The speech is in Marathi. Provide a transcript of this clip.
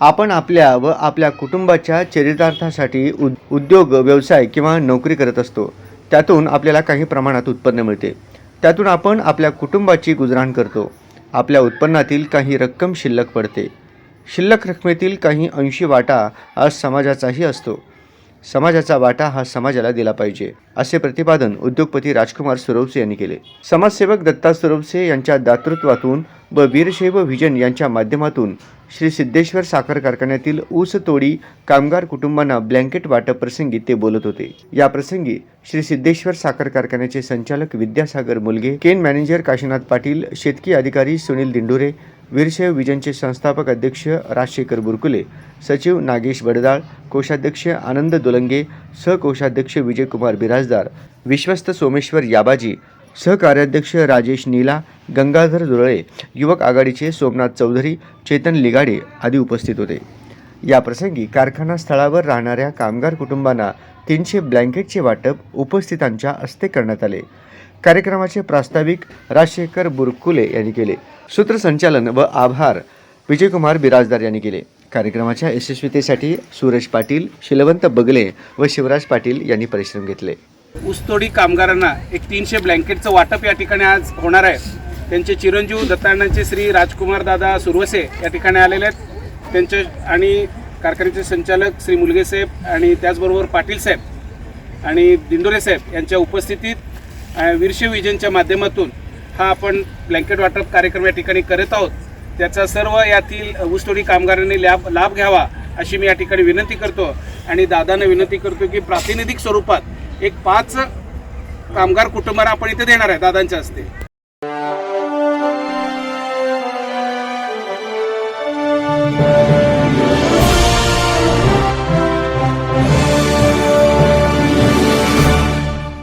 आपण आपल्या व आपल्या कुटुंबाच्या चरितार्थासाठी उद उद्योग व्यवसाय किंवा नोकरी करत असतो. त्यातून आपल्याला काही प्रमाणात उत्पन्न मिळते. त्यातून आपण आपल्या कुटुंबाची गुजराण करतो. आपल्या उत्पन्नातील काही रक्कम शिल्लक पडते. शिल्लक रकमेतील काही अंशी वाटा आज समाजाचाही असतो. समाजाचा वाटा हा समाजाला दिला पाहिजे असे प्रतिपादन उद्योगपती राजकुमार सुरवसे यांनी केले. समाजसेवक दत्ता सुरवसे यांच्या दातृत्वातून व वीरशैव व्हिजन यांच्या माध्यमातून श्री सिद्धेश्वर साखर कारखान्यातील ऊस तोडी कामगार कुटुंबांना ब्लँकेट वाटप प्रसंगी ते बोलत होते. या प्रसंगी श्री सिद्धेश्वर साखर कारखान्याचे संचालक विद्यासागर मुलगे केन मॅनेजर काशीनाथ पाटील शेतकी अधिकारी सुनील दिंडुरे वीरशैव विजनचे संस्थापक अध्यक्ष राजशेखर बुरकुले सचिव नागेश बडदाळ कोषाध्यक्ष आनंद दोलंगे सहकोषाध्यक्ष विजयकुमार बिराजदार विश्वस्त सोमेश्वर याबाजी सहकार्याध्यक्ष राजेश नीला गंगाधर दुरळे युवक आघाडीचे सोमनाथ चौधरी चेतन लिगाडे आदी उपस्थित होते. या प्रसंगी कारखाना स्थळावर राहणाऱ्या कामगार कुटुंबांना तीनशे ब्लँकेटचे वाटप उपस्थितांच्या हस्ते करण्यात आले. कार्यक्रमाचे प्रास्ताविक राजशेखर बुरकुले यांनी केले. सूत्रसंचालन व आभार विजयकुमार बिराजदार यांनी केले. कार्यक्रमाच्या यशस्वीतेसाठी सूरज पाटील शिलवंत बगले व शिवराज पाटील यांनी परिश्रम घेतले. ऊसतोडी कामगारांना एक तीनशे ब्लँकेटचं वाटप या ठिकाणी आज होणार आहे. त्यांचे चिरंजीव दत्तांनाचे श्री राजकुमार दादा सुरवसे या ठिकाणी आलेले आहेत. त्यांचे आणि कारखान्याचे संचालक श्री मुलगे साहेब आणि त्याचबरोबर पाटील साहेब आणि दिंडोरे साहेब यांच्या उपस्थितीत विजनच्या माध्यमातून हा आपण ब्लँकेट वाटप कार्यक्रम या ठिकाणी करत आहोत. त्याचा सर्व यातील ऊसतोडी कामगारांनी लाभ लाभ घ्यावा अशी मी या ठिकाणी विनंती करतो. आणि दादांना विनंती करतो की प्रातिनिधिक स्वरूपात एक पाच कामगार कुटुंबांना आपण इथे देणार आहे दादांच्या हस्ते.